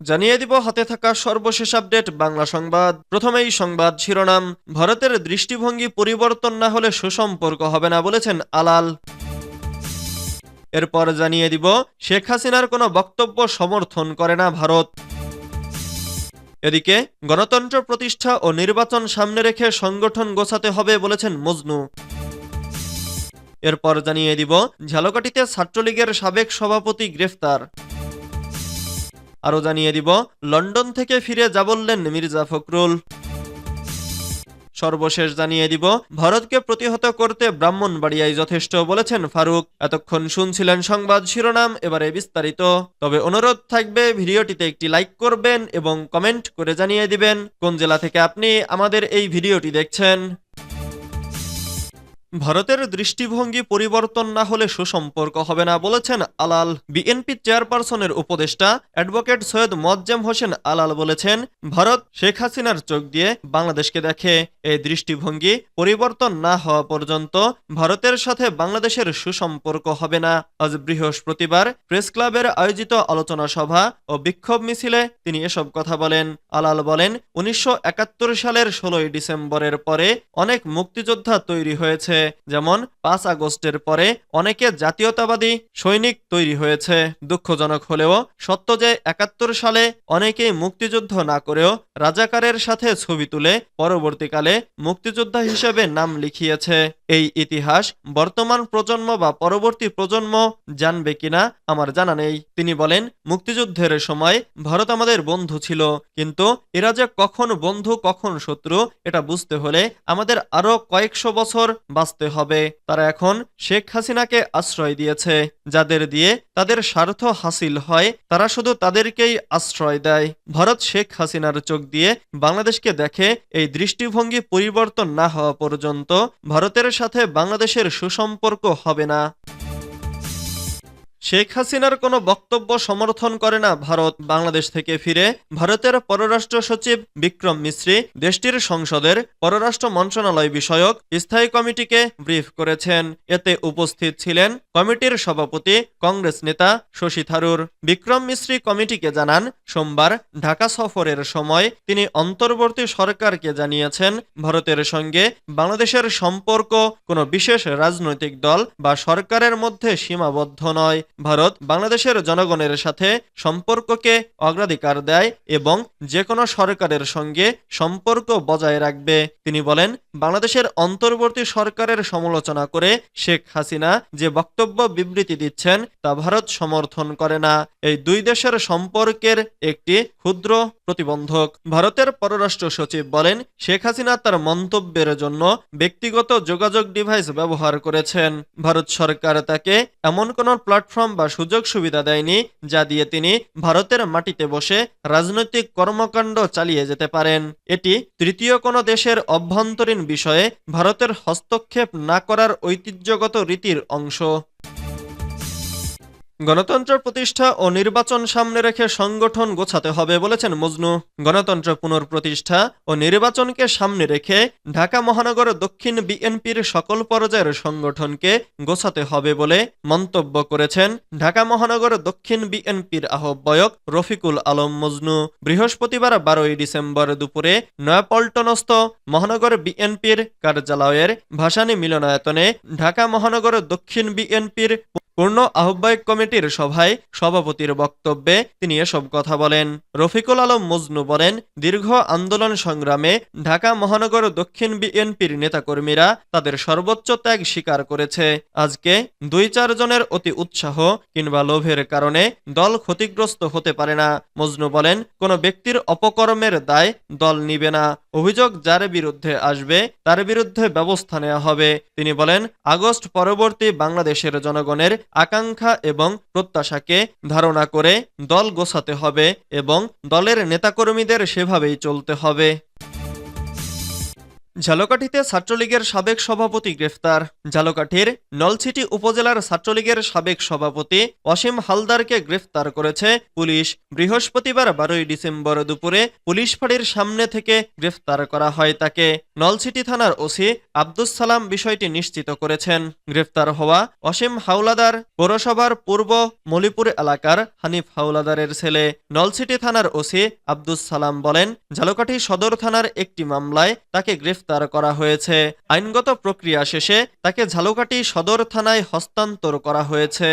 জানিয়ে দিব হাতে থাকা সর্বশেষ আপডেট বাংলা সংবাদ। প্রথমেই সংবাদ শিরোনাম, ভারতের দৃষ্টিভঙ্গি পরিবর্তন না হলে সুসম্পর্ক হবে না বলেছেন আলাল। এরপর জানিয়ে দিব, শেখ হাসিনার কোনো বক্তব্য সমর্থন করে না ভারত। এদিকে, গণতন্ত্র প্রতিষ্ঠা ও নির্বাচন সামনে রেখে সংগঠন গোছাতে হবে বলেছেন মজনু। এরপর জানিয়ে দিব, ঝালকাঠিতে ছাত্রলীগের সাবেক সভাপতি গ্রেফতার। আরও জানিয়ে দিব, লন্ডন থেকে ফিরে যা বললেন মির্জা ফখরুল। সর্বশেষ জানিয়ে দিব, ভারতকে প্রতিহত করতে ব্রাহ্মণবাড়িয়ায় যথেষ্ট বলেছেন ফারুক। এতক্ষণ শুনছিলেন সংবাদ শিরোনাম, এবারে বিস্তারিত। তবে অনুরোধ থাকবে, ভিডিওটিতে একটি লাইক করবেন এবং কমেন্ট করে জানিয়ে দিবেন, কোন জেলা থেকে আপনি আমাদের এই ভিডিওটি দেখছেন। ভারতের দৃষ্টিভঙ্গি পরিবর্তন না হলে সুসম্পর্ক হবে না বলেছেন আলাল। বিএনপি চেয়ারপারসনের উপদেষ্টা অ্যাডভোকেট সৈয়দ মজ্জেম হোসেন আলাল বলেছেন, ভারত শেখ হাসিনার চোখ দিয়ে বাংলাদেশকে দেখে। এই দৃষ্টিভঙ্গি পরিবর্তন না হওয়া পর্যন্ত ভারতের সাথে বাংলাদেশের সুসম্পর্ক হবে না। আজ বৃহস্পতিবার প্রেস ক্লাবের আয়োজিত আলোচনা সভা ও বিক্ষোভ মিছিলে তিনি এসব কথা বলেন। আলাল বলেন, উনিশশো একাত্তর সালের ষোলোই ডিসেম্বরের পরে অনেক মুক্তিযোদ্ধা তৈরি হয়েছে। যেমন পাঁচ আগস্টের পরে অনেকে জাতীয়তাবাদী সৈনিক তৈরি হয়েছে। দুঃখজনক হলেও সত্য যে একাত্তর সালে অনেকেই মুক্তিযুদ্ধ না করেও রাজাকারের সাথে ছবি তুলে পরবর্তীকালে মুক্তিযোদ্ধা হিসেবে নাম লিখিয়েছে। এই ইতিহাস বর্তমান প্রজন্ম বা পরবর্তী প্রজন্ম জানবে কিনা আমার জানা নেই। তিনি বলেন, মুক্তিযুদ্ধের সময় ভারত আমাদের বন্ধু ছিল, কিন্তু এরা যে কখন বন্ধু, কখন শত্রু, এটা বুঝতে হলে আমাদের আরও কয়েকশো বছর বাঁচতে হবে। তারা এখন শেখ হাসিনাকে আশ্রয় দিয়েছে। যাদের দিয়ে তাদের স্বার্থ হাসিল হয়, তারা শুধু তাদেরকেই আশ্রয় দেয়। ভারত শেখ হাসিনার চোখ দিয়ে বাংলাদেশকে দেখে এই দৃষ্টিভঙ্গি পরিবর্তন না হওয়া পর্যন্ত ভারতের সাথে বাংলাদেশের সুসম্পর্ক হবে না। শেখ হাসিনার কোনো বক্তব্য সমর্থন করে না ভারত। বাংলাদেশ থেকে ফিরে ভারতের পররাষ্ট্র সচিব বিক্রম মিশ্রি দেশটির সংসদের পররাষ্ট্র মন্ত্রণালয় বিষয়ক স্থায়ী কমিটিকে ব্রিফ করেছেন। এতে উপস্থিত ছিলেন কমিটির সভাপতি কংগ্রেস নেতা শশী থারুর। বিক্রম মিশ্রি কমিটিকে জানান, সোমবার ঢাকা সফরের সময় তিনি অন্তর্বর্তী সরকারকে জানিয়েছেন, ভারতের সঙ্গে বাংলাদেশের সম্পর্ক কোনো বিশেষ রাজনৈতিক দল বা সরকারের মধ্যে সীমাবদ্ধ নয়। ভারত বাংলাদেশের জনগণের সাথে সম্পর্ককে অগ্রাধিকার দেয় এবং যে কোনো সরকারের সঙ্গে সম্পর্ক বজায় রাখবে। তিনি বলেন বাংলাদেশের অন্তর্বর্তী সরকারের সমালোচনা করে শেখ হাসিনা যে বক্তব্য বিবৃতি দিচ্ছেন তা ভারত সমর্থন করে না। এই দুই দেশের সম্পর্কের একটি ক্ষুদ্র প্রতিবন্ধক। ভারতের পররাষ্ট্র সচিব বলেন, শেখ হাসিনা তার মন্তব্যের জন্য ব্যক্তিগত যোগাযোগ ডিভাইস ব্যবহার করেছেন। ভারত সরকার তাকে এমন কোন প্ল্যাটফর্ম বা সুযোগ সুবিধা দেয়নি যা দিয়ে তিনি ভারতের মাটিতে বসে রাজনৈতিক কর্মকাণ্ড চালিয়ে যেতে পারেন। এটি তৃতীয় কোনো দেশের অভ্যন্তরীণ বিষয়ে ভারতের হস্তক্ষেপ না করার ঐতিহ্যগত রীতির অংশ। গণতন্ত্র প্রতিষ্ঠা ও নির্বাচন সামনে রেখে সংগঠন গোছাতে হবে বলেছেন মজনু। গণতন্ত্র পুনঃপ্রতিষ্ঠা ও নির্বাচনকে সামনে রেখে ঢাকা মহানগর দক্ষিণ বিএনপির সকল পর্যায়ের সংগঠনকে গোছাতে হবে বলে মন্তব্য করেছেন ঢাকা মহানগর দক্ষিণ বিএনপির আহ্বায়ক রফিকুল আলম মজনু। বৃহস্পতিবার বারোই ডিসেম্বর দুপুরে নয়াপল্টনস্থ মহানগর বিএনপির কার্যালয়ের ভাসানী মিলনায়তনে ঢাকা মহানগর দক্ষিণ বিএনপির পূর্ণ আহ্বায়ক কমিটির সভায় সভাপতির বক্তব্যে তিনি এসব কথা বলেন। রফিকুল আলম মজনু বলেন, দীর্ঘ আন্দোলন সংগ্রামে ঢাকা মহানগর দক্ষিণ বিএনপির নেতাকর্মীরা তাদের সর্বোচ্চ ত্যাগ স্বীকার করেছে। আজকে দুই চার জনের অতি উৎসাহ কিংবা লোভের কারণে দল ক্ষতিগ্রস্ত হতে পারে না। মজনু বলেন, কোন ব্যক্তির অপকর্মের দায় দল নিবে না। অভিযোগ যার বিরুদ্ধে আসবে, তার বিরুদ্ধে ব্যবস্থা নেওয়া হবে। তিনি বলেন, আগস্ট পরবর্তী বাংলাদেশের জনগণের আকাঙ্ক্ষা এবং প্রত্যাশাকে ধারণা করে দল গোছাতে হবে এবং দলের নেতাকর্মীদের সেভাবেই চলতে হবে। ঝালকাঠিতে ছাত্রলীগের সাবেক সভাপতি গ্রেফতার। ঝালকাঠির নলছিটি উপজেলার ছাত্রলীগের সাবেক সভাপতি অসীম হালদারকে গ্রেফতার করেছে পুলিশ। বৃহস্পতিবার বারোই ডিসেম্বর দুপুরে পুলিশ ফাঁড়ির সামনে থেকে গ্রেফতার করা হয় তাকে। নলছিটি থানার ওসি আব্দুস সালাম বিষয়টি নিশ্চিত করেছেন। গ্রেফতার হওয়া অসীম হাওলাদার পৌরসভার পূর্ব মলিপুর এলাকার হানিফ হাওলাদারের ছেলে। নলছিটি থানার ওসি আব্দুস সালাম বলেন, ঝালকাঠি সদর থানার একটি মামলায় তাকে গ্রেফতার করা হয়েছে। আইনগত প্রক্রিয়া শেষে তাকে ঝালুকাটি সদর থানায় হস্তান্তর করা হয়েছে।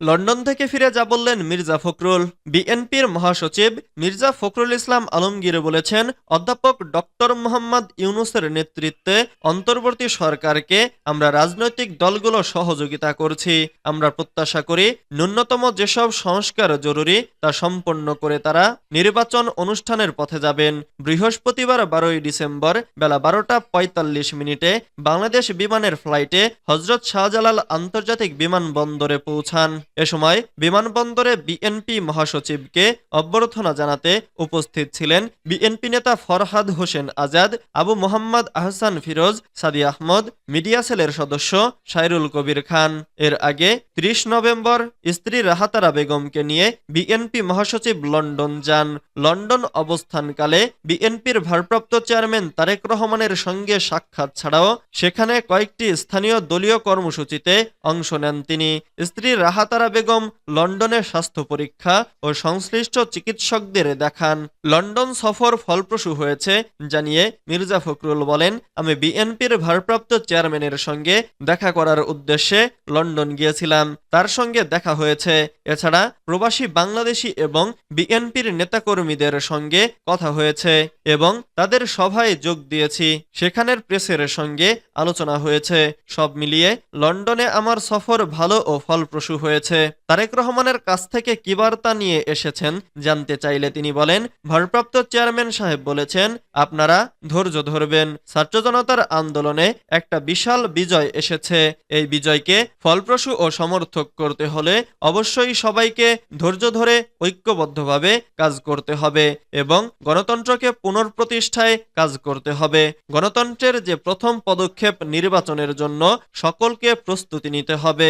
লন্ডন থেকে ফিরে যা বললেন মির্জা ফখরুল। বিএনপির মহাসচিব মির্জা ফখরুল ইসলাম আলমগীর বলেছেন, অধ্যাপক ডক্টর মোহাম্মদ ইউনুসের নেতৃত্বে অন্তর্বর্তী সরকারকে আমরা রাজনৈতিক দলগুলো সহযোগিতা করছি। আমরা প্রত্যাশা করি, ন্যূনতম যেসব সংস্কার জরুরি তা সম্পন্ন করে তারা নির্বাচন অনুষ্ঠানের পথে যাবেন। বৃহস্পতিবার বারোই ডিসেম্বর বেলা বারোটা পঁয়তাল্লিশ মিনিটে বাংলাদেশ বিমানের ফ্লাইটে হজরত শাহজালাল আন্তর্জাতিক বিমানবন্দরে পৌঁছান। এ সময় বিমানবন্দরে বিএনপি মহাসচিবকে অভ্যর্থনা জানাতে উপস্থিত ছিলেন বিএনপি নেতা ফরহাদ হোসেন আজাদ, আবু মোহাম্মদ আহসান ফিরোজ সাদি আহমদ, মিডিয়া সেলের সদস্য সাইরুল কবির খান। এর আগে ত্রিশ নভেম্বর স্ত্রী রাহাতারা বেগমকে নিয়ে বিএনপি মহাসচিব লন্ডন যান। লন্ডন অবস্থানকালে বিএনপির ভারপ্রাপ্ত চেয়ারম্যান তারেক রহমানের সঙ্গে সাক্ষাৎ ছাড়াও সেখানে কয়েকটি স্থানীয় দলীয় কর্মসূচিতে অংশ নেন তিনি। স্ত্রী রাহাতারা বেগম লন্ডনে স্বাস্থ্য পরীক্ষা ও সংশ্লিষ্ট চিকিৎসকদের দেখান। লন্ডন সফর ফলপ্রসূ হয়েছে, জানিয়ে মির্জা ফখরুল বলেন, আমি বিএনপির ভারপ্রাপ্ত চেয়ারম্যানের সঙ্গে দেখা করার উদ্দেশ্যে লন্ডন গিয়েছিলাম। তার সঙ্গে দেখা হয়েছে। এছাড়া প্রবাসী বাংলাদেশি এবং বিএনপির নেতাকর্মীদের সঙ্গে কথা হয়েছে এবং তাদের সভায় যোগ দিয়েছি। সেখানের প্রেসের সঙ্গে আলোচনা হয়েছে। সব মিলিয়ে লন্ডনে আমার সফর ভালো ও ফলপ্রসূ হয়েছে। তারেক রহমানের কাছ থেকে কি বার্তা নিয়ে এসেছেন জানতে চাইলে তিনি বলেন, ভারপ্রাপ্ত চেয়ারম্যান সাহেব বলেছেন, আপনারা ধৈর্য ধরবেন। ছাত্র জনতার আন্দোলনে একটা বিশাল বিজয় এসেছে। এই বিজয়কে ফলপ্রসূ ও সমর্থক করতে হলে অবশ্যই সবাইকে ধৈর্য ধরে ঐক্যবদ্ধভাবে কাজ করতে হবে এবং গণতন্ত্রকে পুনঃপ্রতিষ্ঠায় কাজ করতে হবে। গণতন্ত্রের যে প্রথম পদক্ষেপ নির্বাচনের জন্য সকলকে প্রস্তুতি নিতে হবে।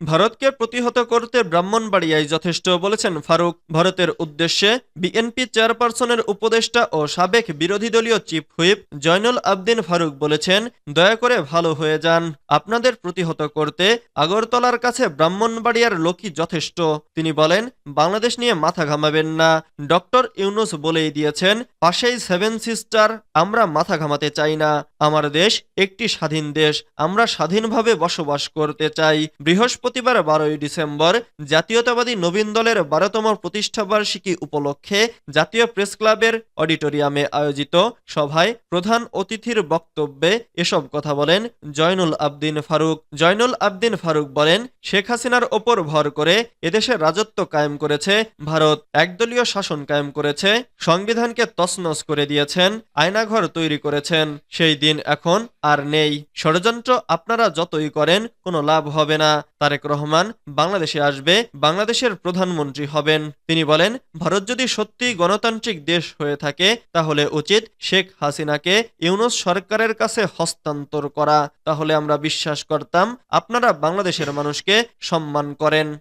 ভারতকে প্রতিহত করতে ব্রাহ্মণবাড়িয়ায় যথেষ্ট বলেছেন ফারুক। ভারতের উদ্দেশ্যে বিএনপি চেয়ারপারসনের উপদেষ্টা ও সাবেক বিরোধী দলীয় চিফ হুইপ জয়নুল আবদিন ফারুক বলেছেন, দয়া করে ভালো হয়ে যান। আপনাদের প্রতিহত করতে আগরতলার কাছে ব্রাহ্মণবাড়িয়ার লোকই যথেষ্ট। তিনি বলেন, বাংলাদেশ নিয়ে মাথা ঘামাবেন না। ডক্টর ইউনুস বলেই দিয়েছেন, পাশেই সেভেন সিস্টার, আমরা মাথা ঘামাতে চাই না। আমার দেশ একটি স্বাধীন দেশ। আমরা স্বাধীনভাবে বসবাস করতে চাই। বৃহস্পতিবার বারোই ডিসেম্বর জাতীয়তাবাদী নবীন দলের বারোতম প্রতিষ্ঠাবার্ষিকী উপলক্ষে জাতীয় প্রেস ক্লাবের অডিটোরিয়ামে আয়োজিত সভায় প্রধান অতিথির বক্তব্যে এসব কথা বলেন জয়নুল আবদিন ফারুক। জয়নুল আবদিন ফারুক বলেন, শেখ হাসিনার ওপর ভর করে এদেশে রাজত্ব কায়েম করেছে ভারত, একদলীয় শাসন কায়েম করেছে, সংবিধানকে তছনছ করে দিয়েছেন, আয়নাঘর তৈরি করেছেন, সেই দিন এখন আর নেই। ষড়যন্ত্র আপনারা যতই করেন, কোনো লাভ হবে না। তারেক রহমান বাংলাদেশে আসবে, বাংলাদেশের প্রধানমন্ত্রী হবেন। তিনি বলেন, ভারত যদি সত্যি গণতান্ত্রিক দেশ হয়ে থাকে, তাহলে উচিত শেখ হাসিনাকে ইউনুস সরকারের কাছে হস্তান্তর করা। তাহলে আমরা বিশ্বাস করতাম আপনারা বাংলাদেশের মানুষকে সম্মান করেন।